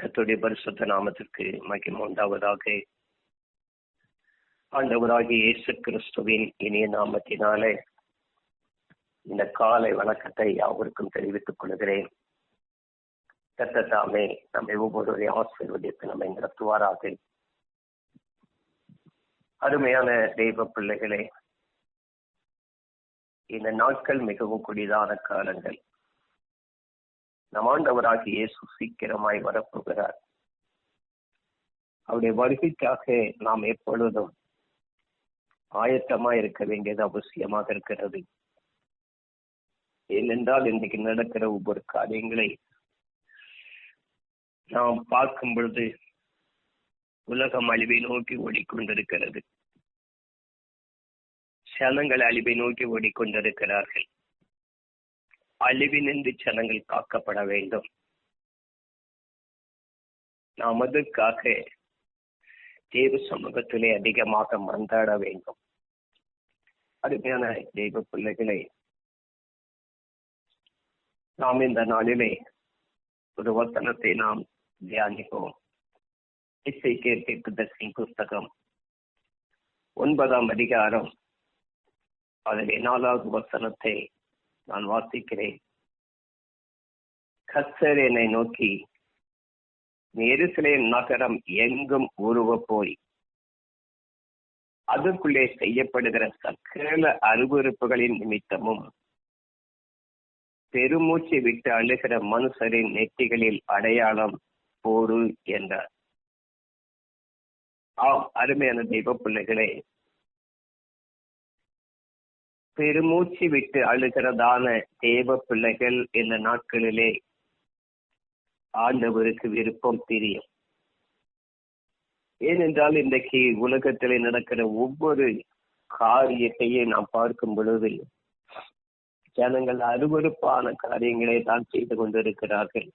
கத்துடைய பரிசுத்த நாமத்திற்கு மகிம் உண்டாவதாக. ஆண்டவராகிய இயேசு கிறிஸ்துவின் இனிய நாமத்தினாலே இந்த காலை வணக்கத்தை யாவருக்கும் தெரிவித்துக் கொள்கிறேன். கத்த தாமே நம்மை ஒவ்வொருவரையும் ஆசீர்வதித்து நம்மை நடத்துவாராக. அருமையான தெய்வ பிள்ளைகளே இந்த நாட்கள் மிகவும் குடிதான காலங்கள். நம் ஆண்டவராகிய இயேசு சீக்கிரமாய் வரப்போகிறார். அவருடைய வருகைக்காக நாம் எப்பொழுதும் ஆயத்தமாய் இருக்க வேண்டியது அவசியமாக இருக்கிறது. ஏனென்றால் இன்றைக்கு நடக்கிற ஒவ்வொரு காரியங்களை நாம் பார்க்கும் பொழுது உலகம் அழிவை நோக்கி ஓடிக்கொண்டிருக்கிறது. சனங்கள் அழிவை நோக்கி ஓடிக்கொண்டிருக்கிறார்கள். அழிவினின்று ஜனங்கள் காக்கப்பட வேண்டும். நாம் அதற்காக தேவ சமூகத்திலே அதிகமாக மன்றாட வேண்டும். அருமையான தெய்வ பிள்ளைகளை நாம் இந்த நாளிலே ஒரு வசனத்தை நாம் தியானிப்போம். இசை கேட்பதற்கு புஸ்தகம் ஒன்பதாம் அதிகாரம் அதிலே நாலாவது வசனத்தை நான் வாசிக்கிறேன். கத்தர் என்னை நோக்கி எருசலேம் நகரம் எங்கும் உருவ போய் அதற்குள்ளே செய்யப்படுகிற சக்கல அருவறுப்புகளின் நிமித்தமும் பெருமூச்சு விட்டு அழுகிற மனுஷரின் நெற்றிகளில் அடையாளம் போரு என்றார். ஆம் அருமையான தெய்வ பிள்ளைகளே பெருமூச்சு விட்டு அழுகிறதான தேவ பிள்ளைகள் இந்த நாட்களிலே ஆண்டவருக்கு விருப்பம் தெரியும். ஏனென்றால் இன்றைக்கு உலகத்திலே நடக்கிற ஒவ்வொரு காரியத்தையும் நாம் பார்க்கும் பொழுது ஜனங்கள் அருவறுப்பான காரியங்களை தான் செய்து கொண்டிருக்கிறார்கள்.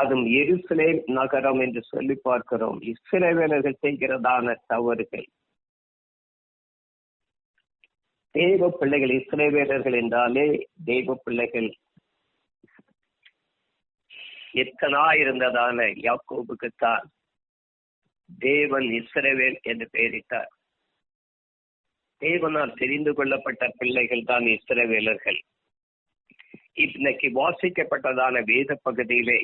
அதுவும் எருசலேம் நகரம் என்று சொல்லி பார்க்கிறோம். இஸ்ரேவேலர்கள் செய்கிறதான தவறுகள். தெய்வ பிள்ளைகள் இஸ்ரேவேலர்கள் என்றாலே தெய்வ பிள்ளைகள். எத்தனா இருந்ததான யாக்கோபுக்குத்தான் தேவன் இஸ்ரேவேல் என்று பெயரிட்டார். தேவனால் தெரிந்து கொள்ளப்பட்ட பிள்ளைகள் தான் இஸ்ரவேலர்கள் இன்னைக்கு வாசிக்கப்பட்டதான வேத பகுதியிலே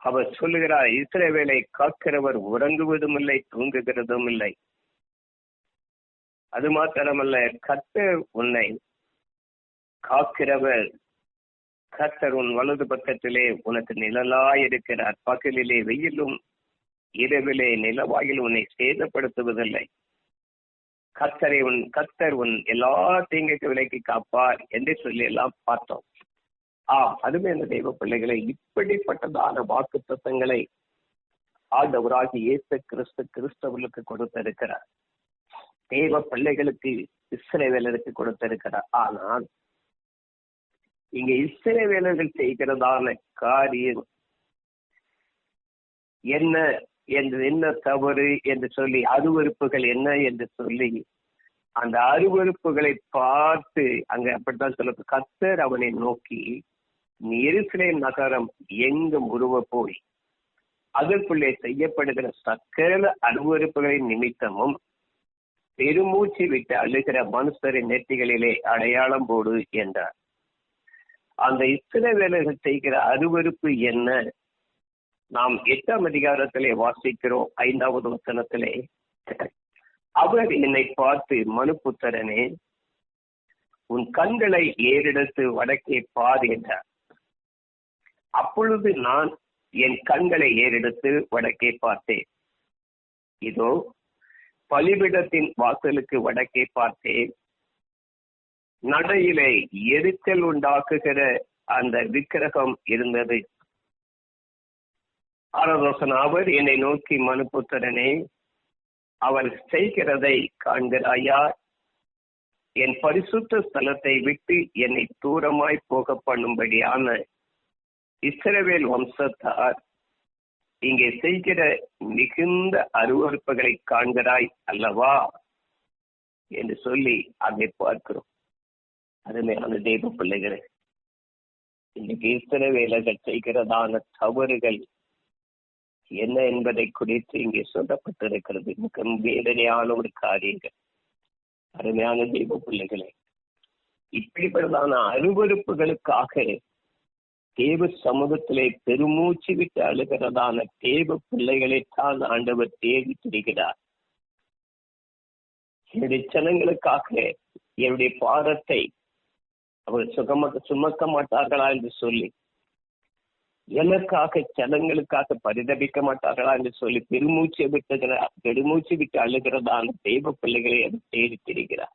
அவர் சொல்லுகிறார் இஸ்ரேவேலை காக்கிறவர் உறங்குவதும் இல்லை தூங்குகிறதும் இல்லை அது மாத்திரமல்ல கத்தர் உன்னை காக்கிறவர். கத்தர் உன் வலது பக்கத்திலே உனக்கு நிழலாய் இருக்கிறார் பகலிலே வெயிலும் இரவிலே நிலவாயில் உன்னை சேதப்படுத்துவதில்லை. கத்தரை உன் கத்தர் உன் எல்லா தீங்குக்கு விலைக்கு காப்பார் என்று சொல்லி எல்லாம் பார்த்தோம். ஆ அதுவே அந்த தெய்வ பிள்ளைகளை இப்படிப்பட்டதான வாக்கு தத்தங்களை ஆண்டவராகி இயேசு கிறிஸ்து கிறிஸ்தவர்களுக்கு கொடுத்திருக்கிறார். தேவ பிள்ளைகளுக்கு இஸ்ரேவேலருக்கு கொடுத்திருக்கிறார் ஆனால் இங்க இஸ்ரேவேலர்கள் செய்கிறதான காரியம் என்ன என்று என்ன தவறு என்று சொல்லி அருவறுப்புகள் என்ன என்று சொல்லி அந்த அருவறுப்புகளை பார்த்து அங்க அப்படித்தான் சொல்ல கத்தர் அவனை நோக்கி எருசலேம் நகரம் எங்கும் உருவ போய் அதற்குள்ளே செய்யப்படுகிற சக்கர அருவறுப்புகளின் நிமித்தமும் பெருமூச்சு விட்டு அழுகிற மனுஷரின் நெற்றிகளிலே அடையாளம் போடு என்றார். அந்த இஸ்ரவேலர்கள் செய்கிற அருவறுப்பு என்ன? நாம் எட்டாம் அதிகாரத்திலே வாசிக்கிறோம் ஐந்தாவது வசனத்திலே. அவர் என்னை பார்த்து மனுப்புத்தரனே உன் கண்களை ஏறெடுத்து வடக்கே பார் என்றார். அப்பொழுது நான் என் கண்களை ஏறெடுத்து வடக்கே பார்த்தேன். இதோ பலிபிடத்தின் வாசலுக்கு வடக்கே பார்த்தேன். நடையிலே எரிச்சல் உண்டாக்குகிற அந்த விக்கிரகம் இருந்தது. ஆரதோசன் அவர் என்னை நோக்கி மனுப்புத்திரனே அவர் செய்கிறதை காண்கிறாயா? என் பரிசுத்த ஸ்தலத்தை விட்டு என்னை தூரமாய் போக பண்ணும்படியான இஸ்ரவேல் வம்சத்தார் இங்கே செய்கிற மிகுந்த அருவறுப்புகளை காண்கிறாய் அல்லவா? என்று சொல்லி அதை பார்க்கிறோம் அருமையான தெய்வ பிள்ளைகளே இன்னைக்கு இஸ்ரவேலர்கள் செய்கிறதான தவறுகள் என்ன என்பதை குறித்து இங்கே சொல்லப்பட்டிருக்கிறது. மிக வேதனையான ஒரு காரியங்கள். அருமையான தெய்வ பிள்ளைகளே இப்படிப்பட்டதான அருவறுப்புகளுக்காக தேவ சமூகத்திலே பெருமூச்சு விட்டு அழுகிறதான தேவ பிள்ளைகளைத்தான் ஆண்டவர் தேடி திரிகிறார் என்னுடைய ஜனங்களுக்காக என்னுடைய பாரத்தை அவர் சுகமக்க சுமக்க மாட்டார்களா என்று சொல்லி எனக்காக ஜனங்களுக்காக பரிதபிக்க மாட்டார்களா என்று சொல்லி பெருமூச்சு விட்டுகிறார் பெருமூச்சு விட்டு அழுகிறதான தெய்வ பிள்ளைகளை அவர் தேடி திரிகிறார்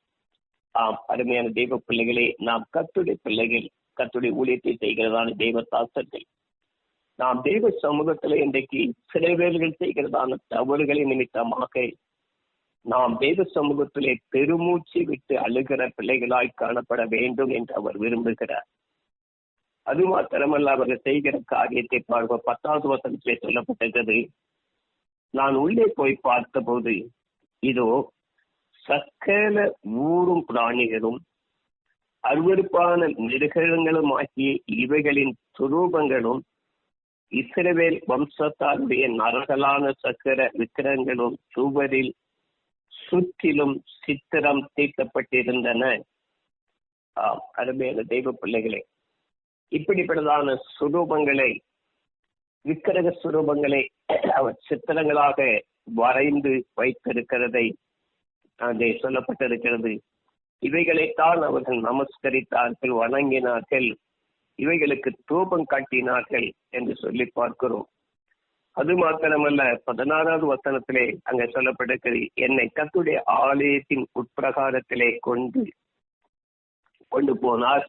ஆம் அருமையான தெய்வ பிள்ளைகளே நாம் கத்துடைய பிள்ளைகள் கத்துடைய ஊழியத்தை செய்கிறதான தெய்வ தாசர்கள். நாம் தெய்வ சமூகத்துல இன்றைக்கு சில பேர்கள் செய்கிறதான தவறுகளை நிமித்தமாக நாம் தெய்வ சமூகத்திலே பெருமூச்சு விட்டு அழுகிற பிள்ளைகளாய் காணப்பட வேண்டும் என்று அவர் விரும்புகிறார். அது மாத்திரமல்ல அவர்கள் செய்கிற காரியத்தை பார்க்க பத்தாவது வசனத்திலே சொல்லப்பட்டது நான் உள்ளே போய் பார்த்தபோது இதோ சக்கல ஊரும் பிராணிகளும் அருவருப்பான மிருகங்களுமாகிய இவைகளின் சுரூபங்களும் இஸ்ரவேல் வம்சத்தாருடைய நரகலான சக்கர விக்கிரங்களும் சுவரில் சுற்றிலும் சித்திரம் தீட்டப்பட்டிருந்தன. அருமையான தெய்வ பிள்ளைகளே. இப்படிப்பட்டதான சுரூபங்களை விக்கிரக சுரூபங்களை அவர் சித்திரங்களாக வரைந்து வைத்திருக்கிறதை அங்கே சொல்லப்பட்டிருக்கிறது. இவைகளைத்தான் அவர்கள் நமஸ்கரித்தார்கள் வணங்கினார்கள். இவைகளுக்கு தூபம் காட்டினார்கள் என்று சொல்லி பார்க்கிறோம். அது மாத்திரமல்ல பதினாறாவது வசனத்திலே அங்க சொல்லப்படுகிறது என்னை கத்துடைய ஆலயத்தின் உட்பிரகாரத்திலே கொண்டு கொண்டு போனார்.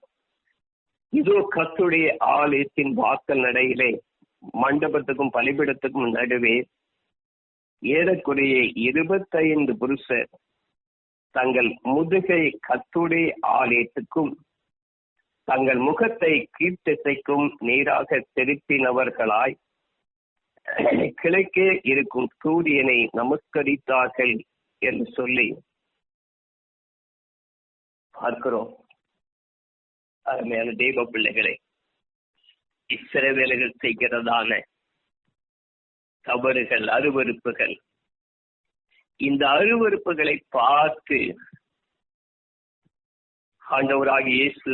இதோ கத்துடைய ஆலயத்தின் வாக்கல் நடையிலே மண்டபத்துக்கும் பலிபிடத்துக்கும் நடுவே ஏறக்குறைய இருபத்தைந்து புருஷர் தங்கள் முதுகை கத்துடைய ஆலயத்துக்கும் தங்கள் முகத்தை கீர்த்திசைக்கும் நீராக திருப்பினவர்களாய் கிழக்கே இருக்கும் சூரியனை நமஸ்கரித்தார்கள் என்று சொல்லி பார்க்கிறோம். அருமையான தெய்வ பிள்ளைகளை இஸ்ரவேலர்கள் செய்கிறதான தவறுகள் அருவறுப்புகள் இந்த அருவறுப்புகளை பார்த்து ஆண்டவராக இயேசு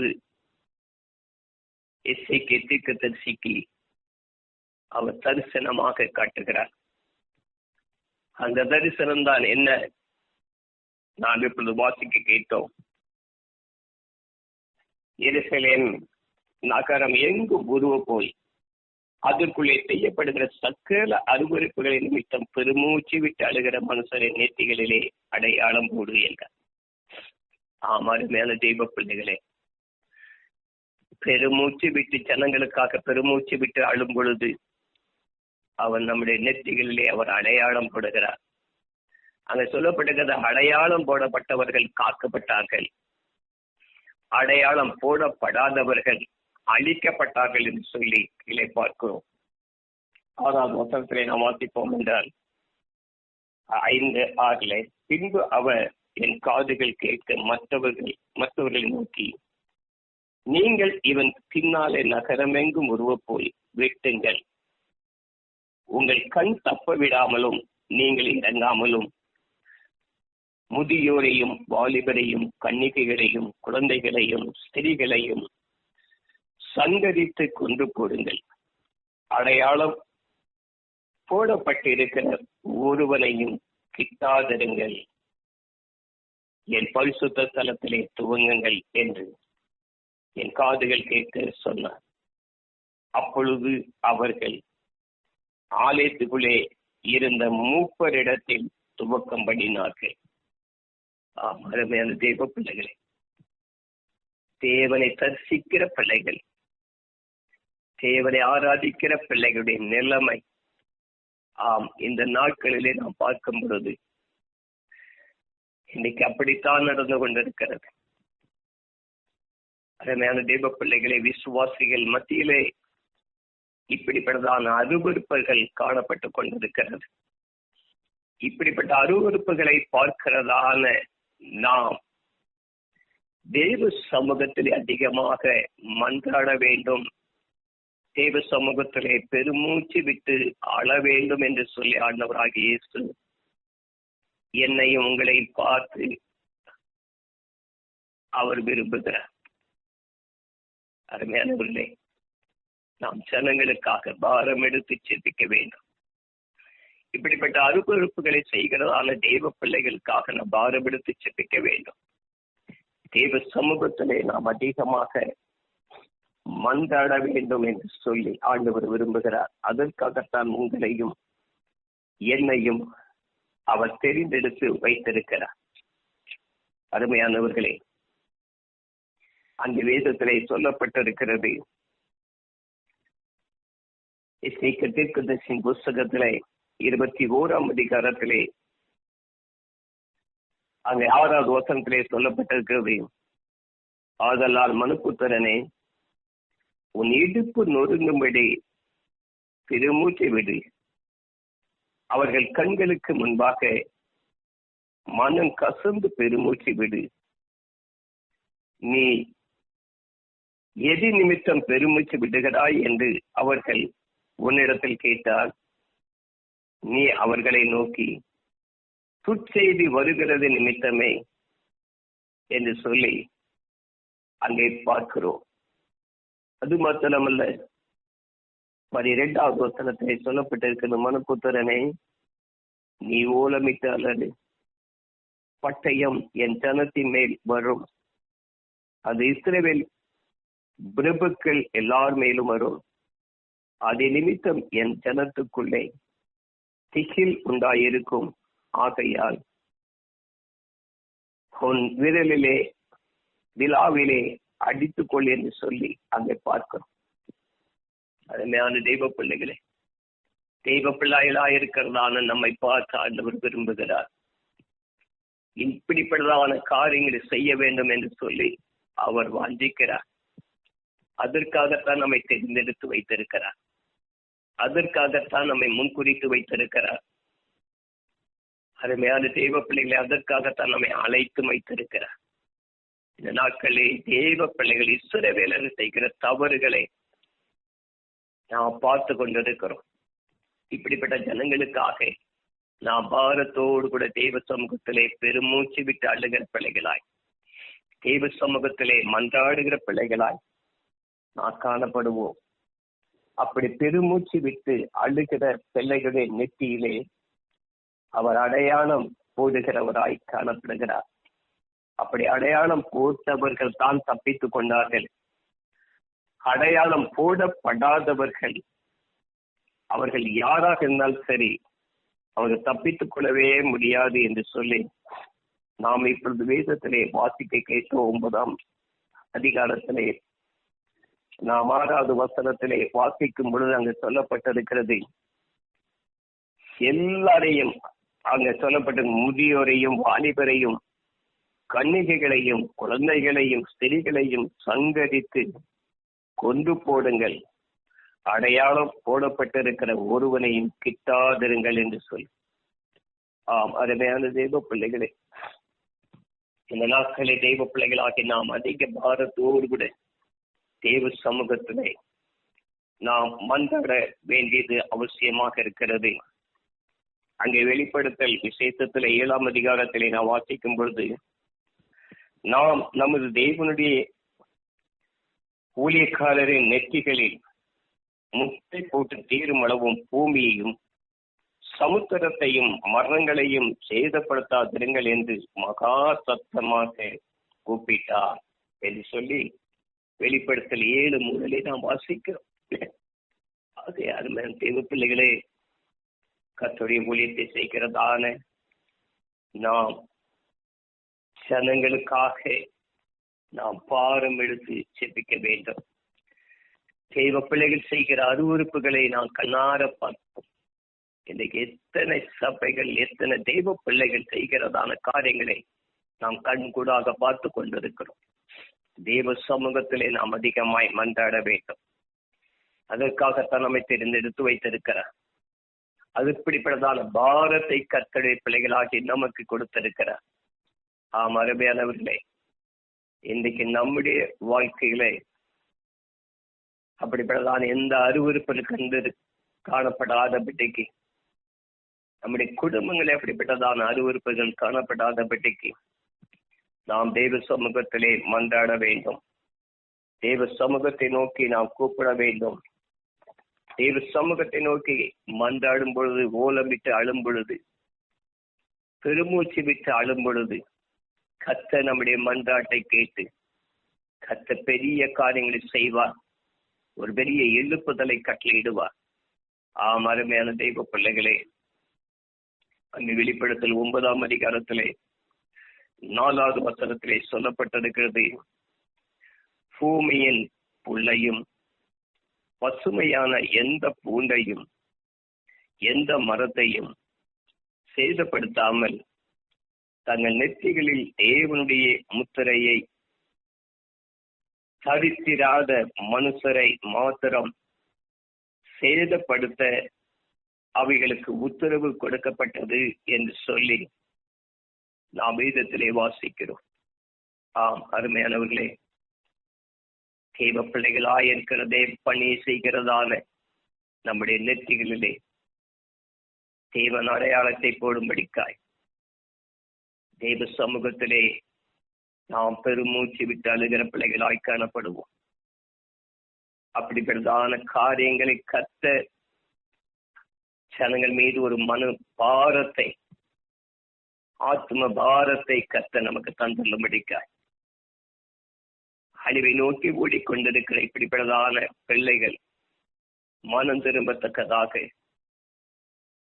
எஸ்ஐக்கு தீர்க்க தரிசிக்கு அவர் தரிசனமாக காட்டுகிறார். அந்த தரிசனம் தான் என்ன? நான் இப்பொழுது வாசிக்க கேட்டோம். எருசலேம் நகரம் எங்கு உருவ போய் அதற்குள்ளே செய்யப்படுகிற சக்கல அருவறுப்புகளை நிமித்தம் பெருமூச்சு விட்டு அழுகிற மனுஷரின் நேர்த்திகளிலே அடையாளம் போடு என்றார். ஆமாறு மேல தெய்வ பிள்ளைகளே. பெருமூச்சு விட்டு ஜனங்களுக்காக பெருமூச்சு விட்டு அழும் பொழுது அவன் நம்முடைய நெத்திகளிலே அவர் அடையாளம் போடுகிறார். அங்க சொல்லப்படுகிறது அடையாளம் போடப்பட்டவர்கள் காக்கப்பட்டார்கள். அடையாளம் போடப்படாதவர்கள் அழிக்கப்பட்டார்கள் என்று சொல்லி இதை பார்க்கிறோம். ஆறாவது வசனத்திலே நாம் வாசிப்போம் என்றால் ஐந்து ஆறுல பின்பு அவர் என் காதுகள் கேட்க மற்றவர்கள் மற்றவர்களை நோக்கி நீங்கள் இவன் பின்னாலே நகரமெங்கும் உருவ போய் வெட்டுங்கள் உங்கள் கண் தப்ப விடாமலும் நீங்கள் இறங்காமலும் முதியோரையும் வாலிபரையும் கன்னிகைகளையும் குழந்தைகளையும் ஸ்திரிகளையும் சங்கரித்து கொண்டு போடுங்கள். அடையாளம் போடப்பட்டிருக்கிற ஒருவனையும் கிட்டாதிருங்கள். என் பரிசுத்த தலத்திலே துவங்குங்கள் என்று என் காதுகள் கேட்க சொன்னார். அப்பொழுது அவர்கள் ஆலயத்துக்குள்ளே இருந்த மூப்பரிடத்தில் துவக்கம் பண்ணினார்கள். அருமையான தெய்வ பிள்ளைகளே தேவனை தரிசிக்கிற பிள்ளைகள் தேவனை ஆராதிக்கிற பிள்ளைகளுடைய நிலைமை. ஆம் இந்த நாட்களிலே நாம் பார்க்கும் பொழுது இன்னைக்கு அப்படித்தான் நடந்து கொண்டிருக்கிறது. அருமையான தெய்வ பிள்ளைகளை விசுவாசிகள் மத்தியிலே இப்படிப்பட்டதான அருவறுப்புகள் காணப்பட்டு கொண்டிருக்கிறது. இப்படிப்பட்ட அருவறுப்புகளை பார்க்கிறதான நாம் தேவ சமூகத்தில் அதிகமாக மன்றாட வேண்டும் தேவ சமூகத்திலே பெருமூச்சு விட்டு ஆள வேண்டும் என்று சொல்லி ஆண்டவராகிய இயேசு என்னையும் உங்களை பார்த்து அவர் விரும்புகிறார். அருமையானவர்களே நாம் ஜனங்களுக்காக பாரம் எடுத்து சிந்திக்க வேண்டும். இப்படிப்பட்ட அருவறுப்புகளை செய்கிறதான தெய்வ பிள்ளைகளுக்காக நாம் பாரம் எடுத்து சிந்திக்க வேண்டும். தெய்வ சமூகத்திலே நாம் அதிகமாக மன்றாட வேண்டும் என்று சொல்லி ஆண்டவர் விரும்புகிறார். அதற்காகத்தான் உங்களையும் என்னையும் அவர் தெரிந்தெடுத்து வைத்திருக்கிறார். அருமையானவர்களே அந்த வேதத்திலே சொல்லப்பட்டிருக்கிறது தீர்க்கதர்சின் புஸ்தகத்திலே இருபத்தி ஓராம் அதிகாரத்திலே அங்கே ஆறாவது வசனத்திலே சொல்லப்பட்டிருக்கிறது ஆதலால் மனுப்புத்திரனே உன் இடுப்பு நொறுங்கும்படி பெருமூச்சை விடு. அவர்கள் கண்களுக்கு முன்பாக மனம் கசந்து பெருமூச்சு விடு. நீ எது நிமித்தம் பெருமூச்சு விடுகிறாய் என்று அவர்கள் உன்னிடத்தில் கேட்டால் நீ அவர்களை நோக்கி துச்செய்தி வருகிறது நிமித்தமே என்று சொல்லி அங்கே பார்க்கிறோம். அது மாத்திரமல்ல. பனிரெண்டாவது வசனத்தை சொல்லப்பட்டிருக்கிறது மனுப்புத்திரனே நீ ஓலமிட்டு அல்லது பட்டயம் என் ஜனத்தின் மேல் வரும். அது இஸ்ரேவேல் பிரபுக்கள் எல்லார் மேலும் வரும். அது நிமித்தம் என் ஜனத்துக்குள்ளே திகில் உண்டாயிருக்கும். ஆகையால் உன் விரலிலே விழாவிலே அடித்துக்கொள் என்று சொல்லி அங்கே பார்க்கிறோம். அருமையான தெய்வ பிள்ளைகளே தெய்வ பிள்ளைகளா இருக்கிறதான நம்மை பார்த்து ஆண்டவர் விரும்புகிறார். இப்படிப்பட்டதான காரியங்களை செய்ய வேண்டும் என்று சொல்லி அவர் வாஞ்சிக்கிறார். அதற்காகத்தான் நம்மை தேர்ந்தெடுத்து வைத்திருக்கிறார். அதற்காகத்தான் நம்மை முன்குறித்து வைத்திருக்கிறார். அருமையான தெய்வ பிள்ளைகளை அதற்காகத்தான் நம்மை அழைத்து வைத்திருக்கிறார். இந்த நாட்களே தெய்வ பிள்ளைகள் இஸ்ரவேலர் செய்கிற தவறுகளை நாம் பார்த்து கொண்டிருக்கிறோம். இப்படிப்பட்ட ஜனங்களுக்காக நாம் பாரத்தோடு கூட தெய்வ சமூகத்திலே பெருமூச்சு விட்டு அழுகிற பிள்ளைகளாய் தெய்வ சமூகத்திலே மன்றாடுகிற பிள்ளைகளாய் நாம் காணப்படுவோம். அப்படி பெருமூச்சு விட்டு அழுகிற பிள்ளைகளுடைய நெற்றியிலே அவர் அடையாளம் போடுகிறவராய் காணப்படுகிறார். அப்படி அடையாளம் போட்டவர்கள் தான் தப்பித்துக் கொண்டார்கள். அடையாளம் போடப்படாதவர்கள். அவர்கள் யாராக இருந்தாலும் சரி அவர்கள் தப்பித்துக் கொள்ளவே முடியாது என்று சொல்லி நாம் இப்பொழுது வேதத்திலே வாசிக்க கேட்டோம் ஒன்பதாம் அதிகாரத்திலே நாம் ஆறாவது வசனத்திலே வாசிக்கும் பொழுது அங்கு சொல்லப்பட்டிருக்கிறது எல்லாரையும் அங்க சொல்லப்பட்ட முதியோரையும் வாலிபரையும் கன்னிகைகளையும் குழந்தைகளையும் ஸ்திரிகளையும் சங்கரித்து கொண்டு போடுங்கள். அடையாளம் போடப்பட்டிருக்கிற ஒருவனையும் கிட்டாதிருங்கள் என்று சொல் ஆம் அருமையான தெய்வ பிள்ளைகளே இந்த நாட்களை தெய்வ பிள்ளைகளாகி நாம் அதிக பாரத்தோடு கூட தேவ சமூகத்திலே நாம் மன்றாட வேண்டியது அவசியமாக இருக்கிறது. அங்கே வெளிப்படுத்தல் விசேஷத்துல ஏழாம் அதிகாரத்திலே நாம் வாசிக்கும் பொழுது நாம் நமது தேவனுடைய ஊழியக்காரரின் நெற்றிகளில் முட்டை போட்டு தீரும் அளவும் பூமியையும் சமுத்திரத்தையும் மரணங்களையும் சேதப்படுத்தாதிருங்கள் என்று மகா சத்தமாக கூப்பிட்டார் என்று சொல்லி வெளிப்படுத்தல் ஏழு முதலே நாம் வாசிக்கிறோம். அதே அருமையான தெய்வ பிள்ளைகளே கத்துடைய ஊழியத்தை செய்கிறதான நாம் ஜனங்களுக்காக நாம் பாரம் எடுத்து செபிக்க வேண்டும். தெய்வ பிள்ளைகள் செய்கிற அருவறுப்புகளை நாம் கண்ணார பார்ப்போம். இன்னைக்கு எத்தனை சபைகள் எத்தனை தெய்வ பிள்ளைகள் செய்கிறதான காரியங்களை நாம் கண்கூடாக பார்த்து கொண்டிருக்கிறோம். தெய்வ சமூகத்திலே நாம் அதிகமாய் மன்றாட வேண்டும். அதற்காகத்தான் நம்மை தெரிந்தெடுத்து வைத்திருக்கிறார். அது இப்படிப்பட்டதான பாரத்தை கத்தடை பிள்ளைகளாகி நமக்கு கொடுத்திருக்கிறார். ஆம் அருமையானவர்களே இன்றைக்கு நம்முடைய வாழ்க்கையிலே அப்படிப்பட்டதான எந்த அருவறுப்பில் கண்டு காணப்படாதபடிக்கு நம்முடைய குடும்பங்களே அப்படிப்பட்டதான அருவறுப்புகள் காணப்படாதபடிக்கு நாம் தெய்வ சமூகத்திலே மன்றாட வேண்டும் தெய்வ சமூகத்தை நோக்கி நாம் கூப்பிட வேண்டும் தெய்வ சமூகத்தை நோக்கி மன்றாடும் பொழுது ஓலமிட்டு அழும் பொழுது பெருமூச்சு விட்டு அழும் பொழுது கத்த நம்முடைய மன்றாட்டை கேட்டு கத்த பெரிய காரியங்களை செய்வார். ஒரு பெரிய எழுப்புதலை கட்டளையிடுவார். ஆம் அருமையான தெய்வ பிள்ளைகளே அந்த வெளிப்படத்தில் ஒன்பதாம் அதிகாரத்திலே நாலாவது வசனத்திலே சொல்லப்பட்டிருக்கிறது. பூமியின் புள்ளையும் பசுமையான எந்த பூண்டையும் எந்த மரத்தையும் சேதப்படுத்தாமல் தங்கள் நெற்றிகளில் தேவனுடைய முத்திரையை சரித்திராத மனுஷரை மாத்திரம் சேதப்படுத்த அவைகளுக்கு உத்தரவு கொடுக்கப்பட்டது என்று சொல்லி நாம் வேதத்திலே வாசிக்கிறோம். ஆம் அருமையானவர்களே தெய்வ பிள்ளைகளாய் இருக்கிறதே பணி செய்கிறதான நம்முடைய நெற்றிகளிலே தேவன் அடையாளத்தை போடும்படிக்காய். தெய்வ சமூகத்திலே நாம் பெருமூச்சு விட்டு அழுகிற பிள்ளைகளாய் காணப்படுவோம் அப்படிப்பட்டதான காரியங்களை கத்த ஜனங்கள் மீது ஒரு மனு பாரத்தை ஆத்ம பாரத்தை கத்த நமக்கு தந்துள்ளபடிக்காய் அழிவை நோக்கி ஓடிக்கொண்டிருக்கிற இப்படிப்பட்டதான பிள்ளைகள் மனம் திரும்பத்தக்கதாக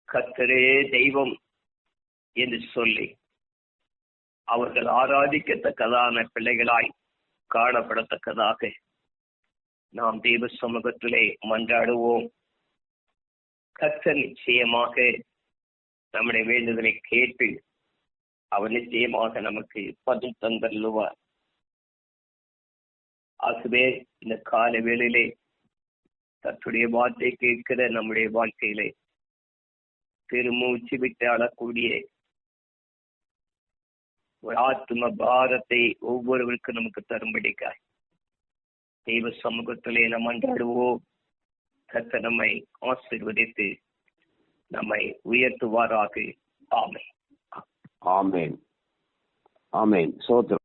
கத்தரே தெய்வம் என்று சொல்லி அவர்கள் ஆராதிக்கத்தக்கதான பிள்ளைகளாய் காணப்படத்தக்கதாக நாம் தெய்வ சமூகத்திலே மன்றாடுவோம். கற்ற நிச்சயமாக நம்முடைய வேண்டுதலை கேட்டு அவர் நிச்சயமாக நமக்கு பதில் தந்தல்லுவார் ஆகவே இந்த கால வேளையிலே தத்துடைய வார்த்தை கேட்கிற நம்முடைய வாழ்க்கையிலே பெருமூச்சு விட்டு அழக்கூடிய ஒரு ஆத்ம பாரத்தை ஒவ்வொருவருக்கும் நமக்கு தரும்படிக்காய். தெய்வ சமூகத்திலே நம் அன்றாடுவோம் கத்த நம்மை ஆசீர்வதித்து நம்மை உயர்த்துவாராக. ஆமை ஆமேன். ஆமேன். சோத்திரம்.